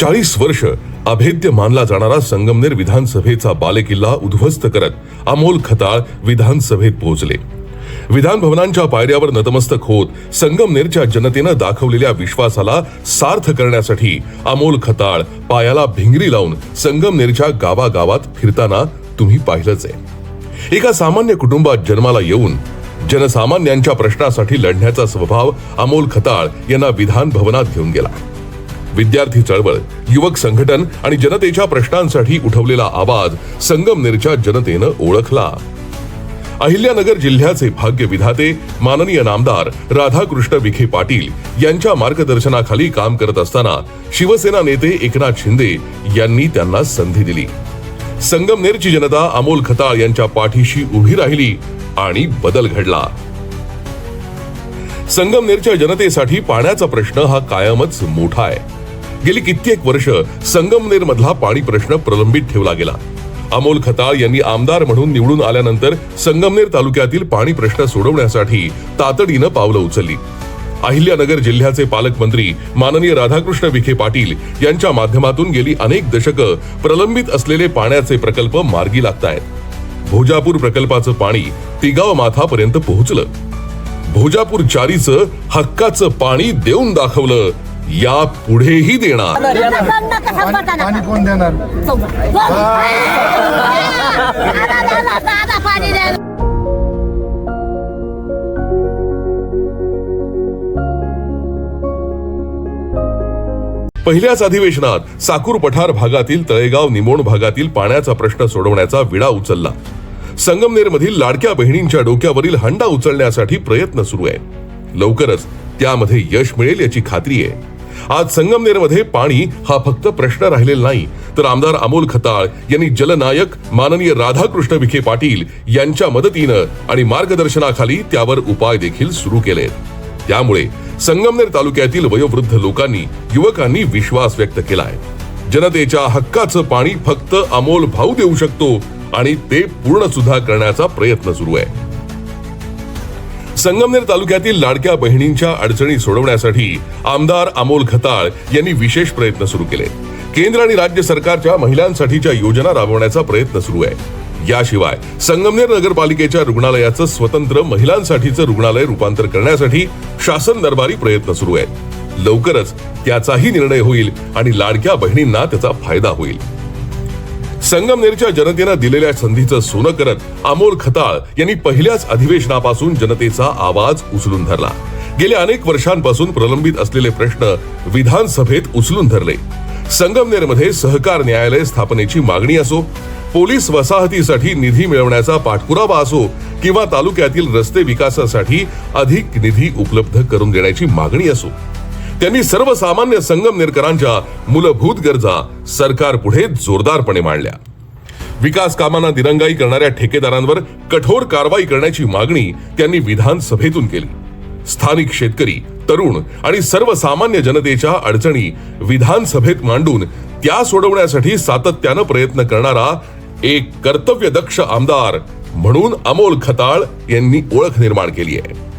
चाळीस वर्ष अभेद्य मानला जाणारा संगमनेर विधानसभेचा बालेकिल्ला उद्ध्वस्त करत अमोल खताळ विधानसभेत पोहोचले. विधान भवनांच्या पायऱ्यावर नतमस्तक होत संगमनेरच्या जनतेनं दाखवलेल्या विश्वासाला सार्थ करण्यासाठी अमोल खताळ पायाला भिंगरी लावून संगमनेरच्या गावागावात फिरताना तुम्ही पाहिलंच आहे. एका सामान्य कुटुंबात जन्माला येऊन जनसामान्यांच्या प्रश्नासाठी लढण्याचा स्वभाव अमोल खताळ यांना विधान भवनात घेऊन गेला. विद्यार्थी चळवळ युवक संघटन आणि जनतेच्या प्रश्नांसाठी उठवलेला आवाज संगमनेरच्या जनतेनं ओळखला. अहिल्यानगर जिल्ह्याचे भाग्य विधाते माननीय नामदार राधाकृष्ण विखे पाटील यांच्या मार्गदर्शनाखाली काम करत असताना शिवसेना नेते एकनाथ शिंदे यांनी त्यांना संधी दिली. संगमनेरची जनता अमोल खताळ यांच्या पाठीशी उभी राहिली आणि बदल घडला. संगमनेरच्या जनतेसाठी पाण्याचा प्रश्न हा कायमच मोठा आहे. गेली कित्येक वर्ष संगमनेर मधला पाणी प्रश्न प्रलंबित ठेवला गेला. अमोल खताळ यांनी आमदार म्हणून निवडून आल्यानंतर संगमनेर तालुक्यातील पाणी प्रश्न सोडवण्यासाठी तातडीनं पावलं उचलली. अहिल्यानगर जिल्ह्याचे पालकमंत्री माननीय राधाकृष्ण विखे पाटील यांच्या माध्यमातून गेली अनेक दशकं प्रलंबित असलेले पाण्याचे प्रकल्प मार्गी लागतायत. भोजापूर प्रकल्पाचं पाणी तिगाव माथापर्यंत पोहोचलं. भोजापूर चारीचं हक्काचं पाणी देऊन दाखवलं या पुढेही देणार. पाणी कोण देणार? पहिल्याच अधिवेशनात साकूर पठार भागातील तळेगाव निमोण भागातील पाण्याचा प्रश्न सोडवण्याचा विडा उचलला. संगमनेरमधील लाडक्या बहिणींच्या डोक्यावरील हंडा उचलण्यासाठी प्रयत्न सुरू आहे. लवकरच त्यामध्ये यश मिळेल याची खात्री आहे. आज संगमनेरमध्ये पाणी हा फक्त प्रश्न राहिलेला नाही. तर आमदार अमोल खताळ यांनी जलनायक माननीय राधाकृष्ण विखे पाटील यांच्या मदतीनं आणि मार्गदर्शनाखाली त्यावर उपाय देखील सुरू केले त्यामुळे संगमनेर तालुक्यातील वयोवृद्ध लोकांनी युवकांनी विश्वास व्यक्त केलाय. जनतेच्या हक्काचं पाणी फक्त अमोल भाऊ देऊ शकतो आणि ते पूर्ण सुद्धा करण्याचा प्रयत्न सुरू आहे. संगमनेर तालुक्यातील लाडक्या बहिणींच्या अडचणी सोडवण्यासाठी आमदार अमोल खताळ यांनी विशेष प्रयत्न सुरू केले. केंद्र आणि राज्य सरकारच्या महिलांसाठीच्या योजना राबवण्याचा प्रयत्न सुरू आहे. याशिवाय संगमनेर नगरपालिकेच्या रुग्णालयाचं स्वतंत्र महिलांसाठीचं रुग्णालय रूपांतर करण्यासाठी शासन दरबारी प्रयत्न सुरू आहेत. लवकरच त्याचाही निर्णय होईल आणि लाडक्या बहिणींना त्याचा फायदा होईल. संगमनेरच्या जनतेनं दिलेल्या संधीचं सोनं करत अमोल खताळ यांनी पहिल्याच अधिवेशनापासून जनतेचा आवाज उचलून धरला. गेल्या अनेक वर्षांपासून प्रलंबित असलेले प्रश्न विधानसभेत उचलून धरले. संगमनेरमध्ये सहकार न्यायालय स्थापनेची मागणी असो पोलीस वसाहतीसाठी निधी मिळवण्याचा पाठपुरावा असो किंवा तालुक्यातील रस्ते विकासासाठी अधिक निधी उपलब्ध करून देण्याची मागणी असो. त्यांनी सर्वसामान्य संगमनेरकरांच्या मूलभूत गरजा सरकार पुढे जोरदारपणे मांडल्या. विकास कामांना दिरंगाई करणाऱ्या ठेकेदारांवर कठोर कारवाई करण्याची मागणी त्यांनी विधानसभेतून केली. स्थानिक शेतकरी तरुण आणि सर्वसामान्य जनतेच्या अडचणी विधानसभेत मांडून त्या सोडवण्यासाठी सातत्यानं प्रयत्न करणारा एक कर्तव्यदक्ष आमदार म्हणून अमोल खताळ यांनी ओळख निर्माण केली आहे.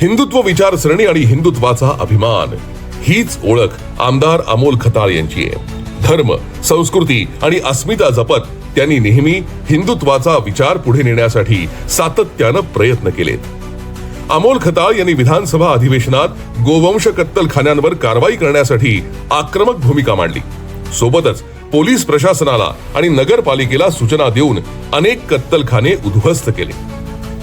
हिंदुत्व विचारसरणी आणि हिंदुत्वाचा अभिमान. हीच ओळख आमदार अमोल खताळ यांची आहे. धर्म संस्कृती आणि अस्मिता जपत त्यांनी नेहमी हिंदुत्वाचा विचार पुढे नेण्यासाठी सातत्यानं प्रयत्न केलेत. अमोल खताळ यांनी विधानसभा अधिवेशनात गोवंश कत्तलखान्यांवर कारवाई करण्यासाठी आक्रमक भूमिका मांडली. सोबतच पोलीस प्रशासनाला आणि नगरपालिकेला सूचना देऊन अनेक कत्तलखाने उद्ध्वस्त केले.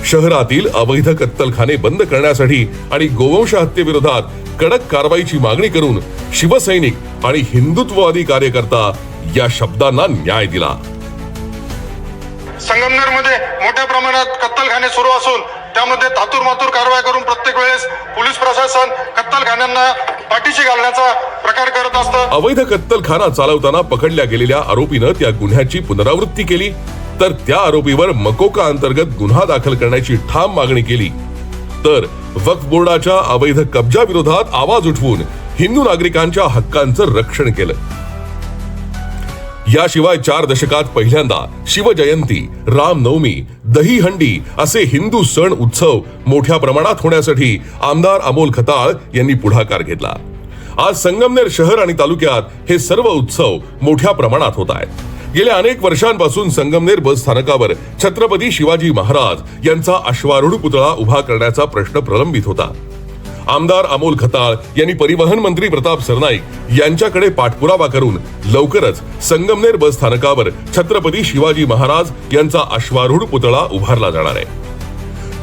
शहरातील अवैध कत्तलखाने बंद करण्यासाठी आणि गोवंश हत्येविरोधात कडक कारवाईची मागणी करून शिवसैनिक आणि हिंदुत्ववादी कार्यकर्ता या शब्दांना न्याय दिला. संगमनेरमध्ये मोठ्या प्रमाणात कत्तलखाने सुरू असून त्यामध्ये तातूर मातूर कारवाई करून प्रत्येक वेळेस पोलीस प्रशासन कत्तलखान्यांना पाठीशी घालण्याचा प्रकार करत असतं. अवैध कत्तलखाना चालवताना पकडल्या गेलेल्या आरोपीनं त्या गुन्ह्याची पुनरावृत्ती केली. तर त्या आरोपीवर मकोका अंतर्गत गुन्हा दाखल करण्याची ठाम मागणी केली. तर वक्फ बोर्डाच्या अवैध कब्जा विरोधात आवाज उठवून हिंदू नागरिकांच्या हक्कांचं रक्षण केलं. याशिवाय चार दशकात पहिल्यांदा शिवजयंती रामनवमी दहीहंडी असे हिंदू सण उत्सव मोठ्या प्रमाणात होण्यासाठी आमदार अमोल खताळ यांनी पुढाकार घेतला. आज संगमनेर शहर आणि तालुक्यात हे सर्व उत्सव मोठ्या प्रमाणात होत आहेत. गेल्या अनेक वर्षांपासून संगमनेर बस स्थानकावर छत्रपती शिवाजी महाराज यांचा अश्वारूढ पुतळा उभा करण्याचा प्रश्न प्रलंबित होता. आमदार अमोल खताळ यांनी परिवहन मंत्री प्रताप सरनाईक यांच्याकडे पाठपुरावा करून लवकरच संगमनेर बस स्थानकावर छत्रपती शिवाजी महाराज यांचा अश्वारूढ पुतळा उभारला जाणार आहे.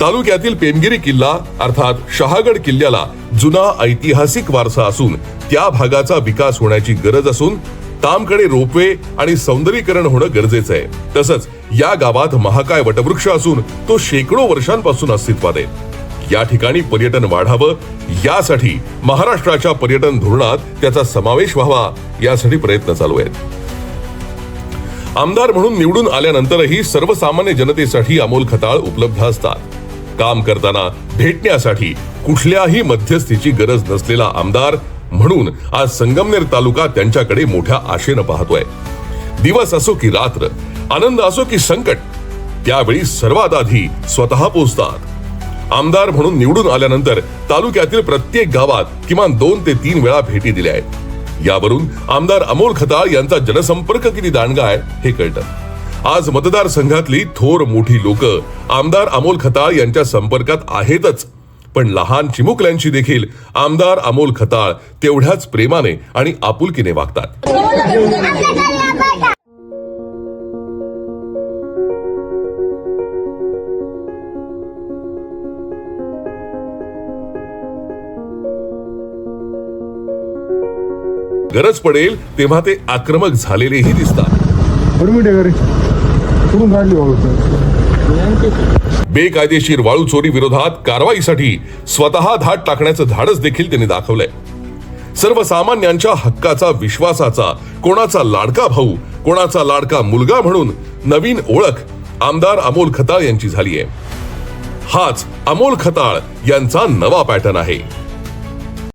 तालुक्यातील पेमगिरी किल्ला अर्थात शहागड किल्ल्याला जुना ऐतिहासिक वारसा असून त्या भागाचा विकास होण्याची गरज असून तामकडे रोपवे आणि सौंदर्यीकरण होणं गरजेचं आहे. तसंच या गावात महाकाय वटवृक्ष असून तो शेकडो वर्षांपासून अस्तित्वात आहे. या ठिकाणी पर्यटन वाढावं यासाठी महाराष्ट्राच्या पर्यटन धोरणात त्याचा समावेश व्हावा यासाठी प्रयत्न चालू आहेत. आमदार म्हणून निवडून आल्यानंतरही सर्वसामान्य जनतेसाठी अमोल खताळ उपलब्ध असतात. काम करताना भेटण्यासाठी कुठल्याही मध्यस्थीची गरज नसलेला आमदार म्हणून आज संगमनेर तालुका त्यांच्याकडे मोठ्या आशेनं पाहतोय. दिवस असो की रात्र आनंद असो की संकट त्यावेळी सर्वात आधी स्वतः पोचतात आमदार म्हणून निवडून आल्यानंतर तालुक्यातील प्रत्येक गावात किमान दोन ते तीन वेळा भेटी दिल्या आहेत. यावरून आमदार अमोल खताळ यांचा जनसंपर्क किती दांडगा आहे हे कळतं. आज मतदारसंघातली थोर मोठी लोक आमदार अमोल खताळ यांच्या संपर्कात आहेतच. पण लहान चिमुकल्यांशी देखील आमदार अमोल खताळ तेवढ्याच प्रेमाने आणि आपुलकीने वागतात. गरज पडेल तेव्हा ते आक्रमक झालेलेही दिसतात. बेकायदेशीर वाळू चोरी विरोधात कारवाईसाठी स्वतः धाड टाकण्याचं धाडस देखील त्यांनी दाखवलंय. सर्वसामान्यांच्या हक्काचा विश्वासाचा कोणाचा लाडका भाऊ कोणाचा लाडका मुलगा म्हणून नवीन ओळख आमदार अमोल खताळ यांची झाली आहे हाच अमोल खताळ यांचा नवा पॅटर्न आहे.